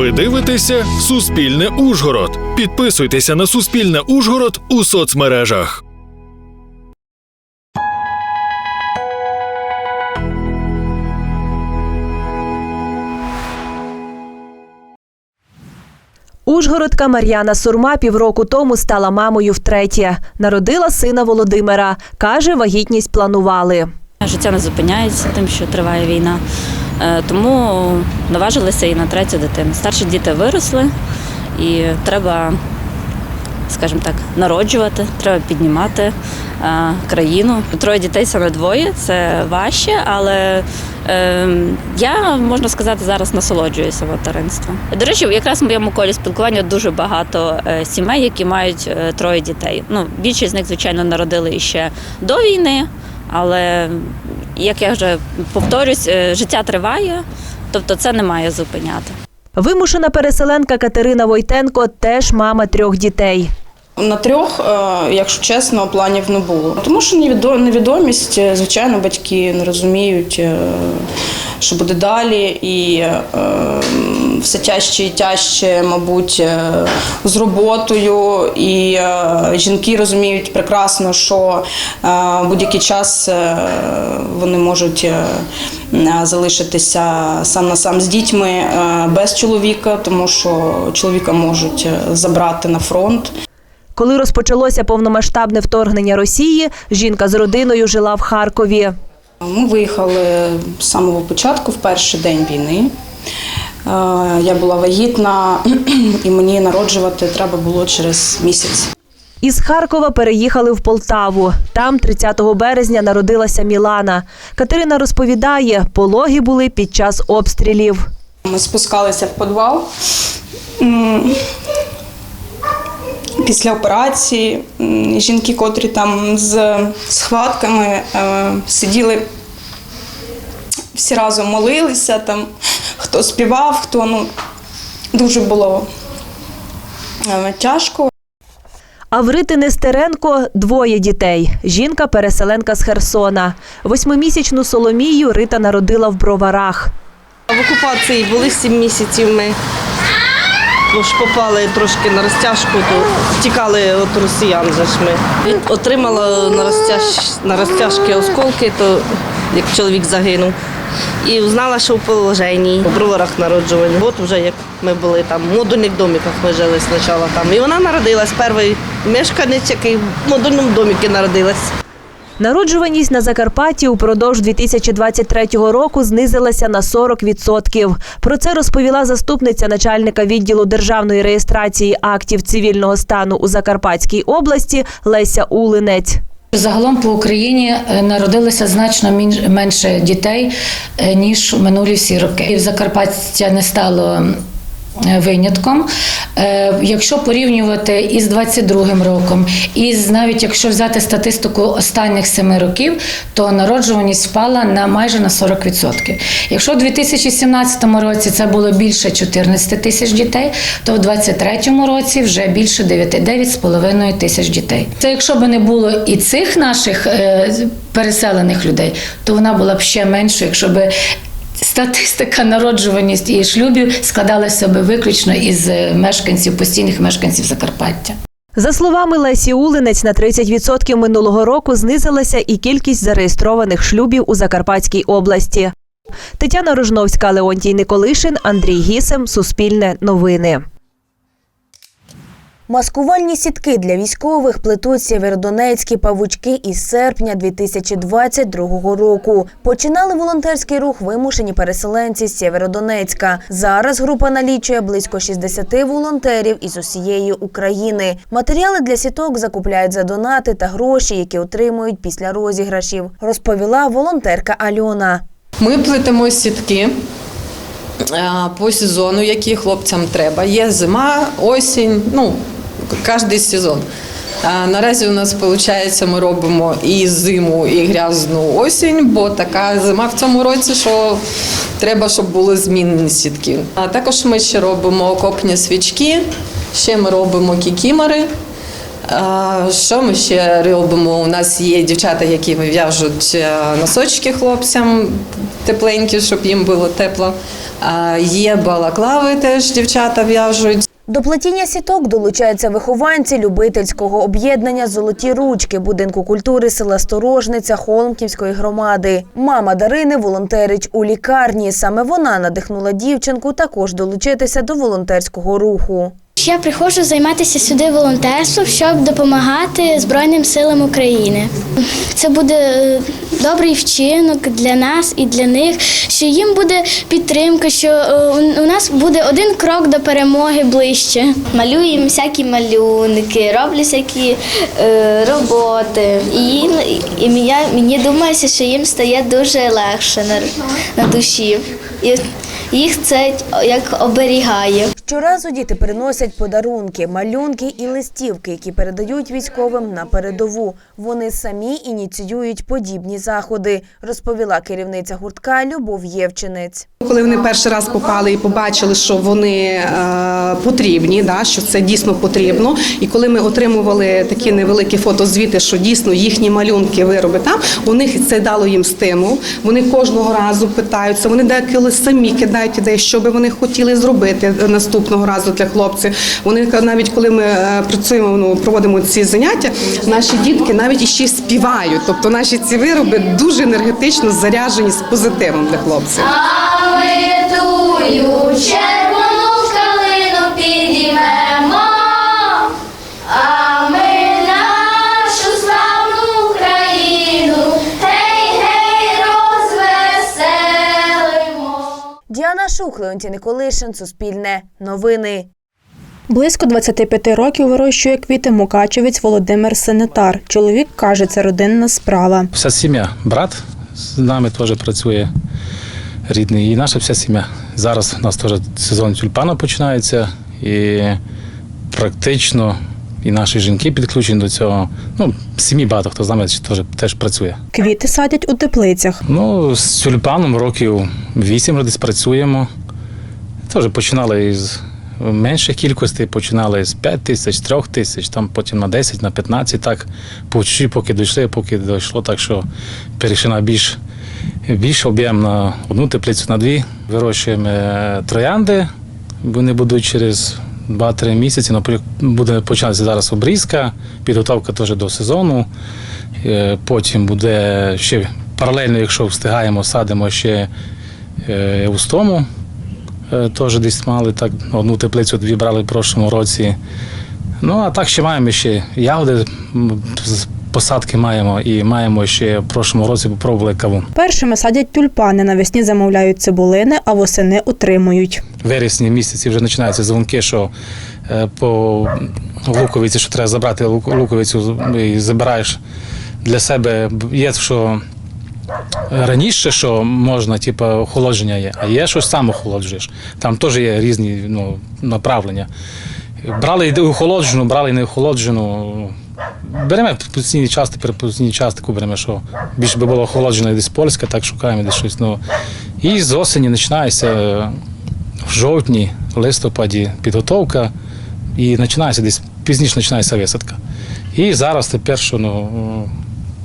Ви дивитеся Суспільне Ужгород. Підписуйтеся на Суспільне Ужгород у соцмережах. Ужгородка Мар'яна Сурма півроку тому стала мамою втретє. Народила сина Володимира. Каже, вагітність планували. Життя не зупиняється тим, що триває війна. Е, Тому наважилися і на третю дитину. Старші діти виросли, і треба, скажімо так, народжувати, треба піднімати е, країну. Троє дітей саме двоє це важче, але е, я можна сказати зараз насолоджуюся материнством. До речі, якраз в моєму колі спілкування дуже багато е, сімей, які мають троє дітей. Ну, більшість з них, звичайно, народили іще до війни. Але як я вже повторюсь, е, життя триває, тобто це не має зупиняти. Вимушена переселенка Катерина Войтенко теж мама трьох дітей. На трьох, е, якщо чесно, планів не було. Тому що невідо- невідомість, е, звичайно, батьки не розуміють, що буде далі, і все тяжче і тяжче, мабуть, е, з роботою. І е, жінки розуміють прекрасно, що е, будь-який час вони можуть залишитися сам на сам з дітьми без чоловіка, тому що чоловіка можуть забрати на фронт. Коли розпочалося повномасштабне вторгнення Росії, жінка з родиною жила в Харкові. Ми виїхали з самого початку, в перший день війни. Е, Я була вагітна, і мені народжувати треба було через місяць. Із Харкова переїхали в Полтаву. Там 30 березня народилася Мілана. Катерина розповідає, пологи були під час обстрілів. Ми спускалися в підвал. Після операції жінки, котрі там з схватками е, сиділи, всі разом молилися, там, хто співав, хто ну, дуже було е, тяжко. А в Рити Нестеренко двоє дітей. Жінка переселенка з Херсона. Восьмимісячну Соломію Рита народила в броварах. В окупації були сім місяців. Ми ну, ж попали трошки на розтяжку, то втікали від росіян. же ж ми. Отримала на, розтяж, на розтяжки осколки, то як чоловік загинув. І знала, що в положенні, в броварах народжувані. От вже як ми були там, в модульних домиках ми жили спочатку там. І вона народилась, перший мешканець, який в модульному доміку народилась. Народжуваність на Закарпатті упродовж 2023 року знизилася на 40%. Про це розповіла заступниця начальника відділу державної реєстрації актів цивільного стану у Закарпатській області Леся Улинець. Загалом по Україні е, народилося значно менше дітей е, ніж минулі всі роки. І Закарпаття не стало винятком. Е, Якщо порівнювати із 22 роком, і навіть якщо взяти статистику останніх семи років, то народжуваність впала на майже на 40%. Якщо у 2017 році це було більше 14 тисяч дітей, то в 2023 році вже більше 9 9,5 тисяч дітей. Це якщо б не було і цих наших е, переселених людей, то вона була б ще меншою, якщо б статистика народжуваність і шлюбів складалася би виключно із е, мешканців, постійних мешканців Закарпаття. За словами Лесі Улинець, на 30% минулого року знизилася і кількість зареєстрованих шлюбів у Закарпатській області. Тетяна Рожновська, Леонтій Николишин, Андрій Гісем, Суспільне новини. Маскувальні сітки для військових плетуть сєвєродонецькі павучки із серпня 2022 року. Починали волонтерський рух вимушені переселенці з Сєвєродонецька. Зараз група налічує близько 60 волонтерів із усієї України. Матеріали для сіток закупляють за донати та гроші, які отримують після розіграшів, розповіла волонтерка Альона. Ми плетемо сітки е, по сезону, які хлопцям треба. Є зима, осінь, ну, кожен сезон. А Наразі у нас виходить, ми робимо і зиму, і грязну осінь, бо така зима в цьому році, що треба, щоб були змінені сітки. А також ми ще робимо окопні свічки, ще ми робимо кікімори. Що ми ще робимо? У нас є дівчата, які в'яжуть е, носочки хлопцям тепленькі, щоб їм було тепло. Є балаклави, теж дівчата в'яжуть. До плетіння сіток долучаються вихованці любительського об'єднання Золоті ручки будинку культури села Сторожниця Холмківської громади. Мама Дарини волонтерить у лікарні. Саме вона надихнула дівчинку також долучитися до волонтерського руху. Я приходжу займатися сюди волонтерством, щоб допомагати Збройним силам України. Це буде е, добрий вчинок для нас і для них, що їм буде підтримка, що е, у- нас буде один крок до перемоги ближче. Малюємо всякі малюнки, роблю всякі е, роботи. І, і мені, мені думається, що їм стає дуже легше на, на душі. І їх це як оберігає. Щоразу діти приносять подарунки, малюнки і листівки, які передають військовим на передову. Вони самі ініціюють подібні заходи, розповіла керівниця гуртка Любов Євчинець. Коли вони перший раз попали і побачили, що вони е, потрібні, да, що це дійсно потрібно. І коли ми отримували такі невеликі фотозвіти, що дійсно їхні малюнки, вироби там, у них це дало їм стимул. Вони кожного разу питаються, вони деколи самі кидають ідеї, що би вони хотіли зробити наступного разу для хлопців. Вони навіть коли ми е, працюємо, ну проводимо ці заняття, наші дітки навіть іще співають. Тобто наші ці вироби дуже енергетично заряджені з позитивом для хлопців. Тую червону калину підіймемо, а ми нашу славну Україну, гей, гей, розвеселимо. Діана Шух, Леонтій Николишин, Суспільне, Новини. Близько 25 років вирощує квіти мукачевець Володимир Сенетар. Чоловік каже, це родинна справа. Вся сім'я, брат з нами теж працює рідний, і наша вся сім'я. Зараз у нас теж сезон тюльпану починається, і практично і наші жінки підключені до цього. Ну, сім'ї багато хто з нами теж, теж працює. Квіти садять у теплицях. Ну, з тюльпаном років вісім десь працюємо. Теж починали із менших кількостей, починали з 5 тисяч, 3 тисяч, там потім на 10, на 15, так поки дійшли, поки дійшло, так що перейшли на більш, більш об'єм на одну теплицю, на дві. Вирощуємо е, троянди, вони будуть через 2-3 місяці. Наприклад, буде починатися зараз обрізка, підготовка теж до сезону. Е, Потім буде ще паралельно, якщо встигаємо, садимо ще е, устому. Теж десь мали так одну теплицю дві брали в прошлому році. Ну а так ще маємо ще ягоди, посадки маємо і маємо ще в прошлому році попробували кавун. Першими садять тюльпани, навесні замовляють цибулини, а восени утримують. В вересні місяці вже починаються дзвонки, що е, по луковиці, що треба забрати лук- луковицю і забираєш для себе. Є що раніше, що можна, типу, охолодження є, а є щось сам охолоджуєш. Там теж є різні ну, направлення. Брали і охолоджену, брали і не охолоджену. Беремо постійні части, постійні частику беремо, що більше би було охолоджено десь польське, так шукаємо десь щось. Ну. І з осені починається в жовтні, листопаді підготовка і починається десь пізніше починається висадка. І зараз тепер, що ну,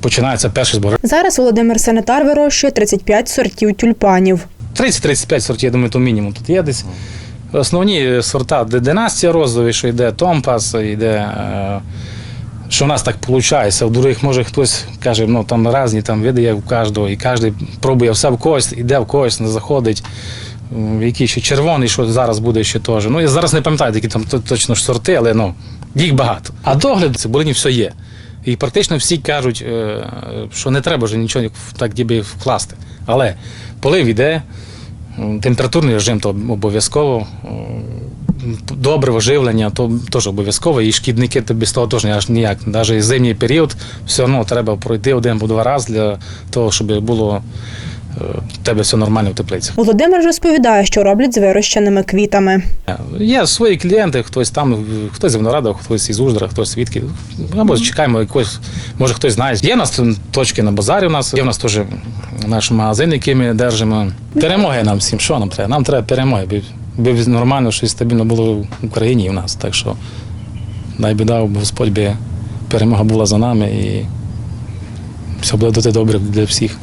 починається перший збор. Зараз Володимир Сенетар вирощує 35 сортів тюльпанів. 30-35 сортів, я думаю, то мінімум тут є десь. Основні сорта де династія розові, що йде Томпас, йде. е, Що в нас так виходить, в других може хтось каже, ну там різні там види є у кожного, і кожен пробує все в когось, іде в когось, не заходить. Який ще червоний, що зараз буде ще теж. Ну я зараз не пам'ятаю, які там точно ж сорти, але ну їх багато. А догляд цибулині все є. І практично всі кажуть, е, що не треба вже нічого так ніби вкласти. Але полив іде, температурний режим то обов'язково. Добре оживлення, то теж обов'язково, і шкідники то без того теж аж ніяк. Навіть зимній період все одно треба пройти один або два рази для того, щоб було е, в тебе все нормально в теплицях. Володимир розповідає, що роблять з вирощеними квітами. Є свої клієнти, хтось там, хтось з Виноградова, хтось із Уждора, хтось звідки. Або чекаємо якось, може хтось знає. Є у нас точки на базарі у нас, є у нас теж наш магазин, який ми держимо. Перемоги нам всім, що нам треба? Нам треба перемоги, бо нормально щось стабільно було в Україні і в нас. Так що дай біда, Господь би перемога була за нами і все буде добре для всіх.